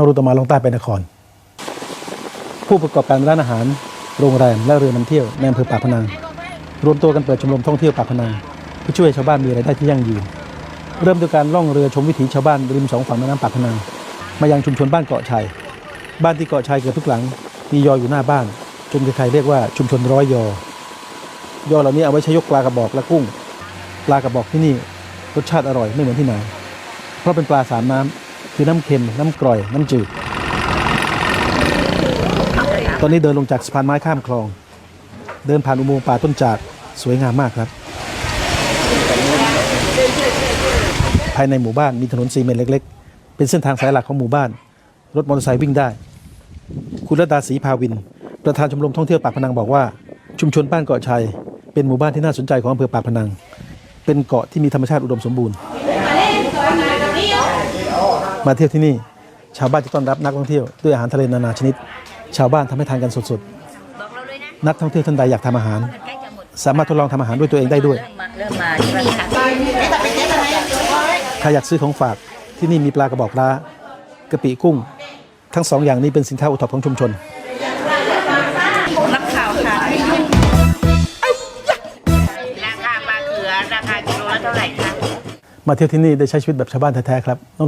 นรุตมาลงใต้ไปนคร ผู้ประกอบการร้านอาหาร โรงแรมและเรือนำเที่ยวในอำเภอปากพนัง รวมตัวกันเปิดชมรมท่องเที่ยวปากพนังเพื่อช่วยชาวบ้านมีรายได้ที่ยั่งยืน เริ่มด้วยการล่องเรือชมวิถีชาวบ้านริมสองฝั่งแม่น้ำปากพนัง มายังชุมชนบ้านเกาะชัย บ้านที่เกาะชัยเกือบทุกหลัง มียออยู่หน้าบ้านจนใครๆเรียกว่าชุมชนร้อยยอ ยอเหล่านี้เอาไว้ใช้ยกปลากระบอกและกุ้ง ปลากระบอกที่นี่รสชาติอร่อยไม่เหมือนที่ไหนเพราะเป็นปลาสามน้ำ คือน้ำเค็มน้ำกร่อย น้ำจืด ตอนนี้เดินลงจากสะพานไม้ข้ามคลอง เดินผ่านอุโมงค์ป่าต้นจากสวยงามมากครับ ภายในหมู่บ้านมีถนนซีเมนเล็ก ๆ เป็นเส้นทางสายหลักของหมู่บ้าน รถมอเตอร์ไซค์วิ่งได้ คุณรดาศรีภาวิน ประธานชมรมท่องเที่ยวปากพนังบอกว่า ชุมชนบ้านเกาะชัย เป็นหมู่บ้านที่น่าสนใจของอำเภอปากพนัง เป็นเกาะที่มีธรรมชาติอุดมสมบูรณ์ มาเที่ยวที่นี่ ชาวบ้านจะต้อนรับนักท่องเที่ยวด้วยอาหารทะเลนานาชนิด ชาวบ้านทำให้ทานกันสดๆนักท่องเที่ยวท่านใดอยากทำอาหาร สามารถทดลองทำอาหารด้วยตัวเองได้ด้วยเริ่มมาเริ่มมาที่ร้านค้าถ้าอยากซื้อของฝากที่นี่มีปลากระบอกปลากะปิกุ้ง ทั้งสองอย่างนี้เป็นสินค้าโอท็อปของชุมชนนักข่าวค่ะราคาปลาเขือราคากิโลละเท่าไหร่คะมาเที่ยวที่นี่ได้ใช้ชีวิตแบบชาวบ้านแท้ๆครับน้อง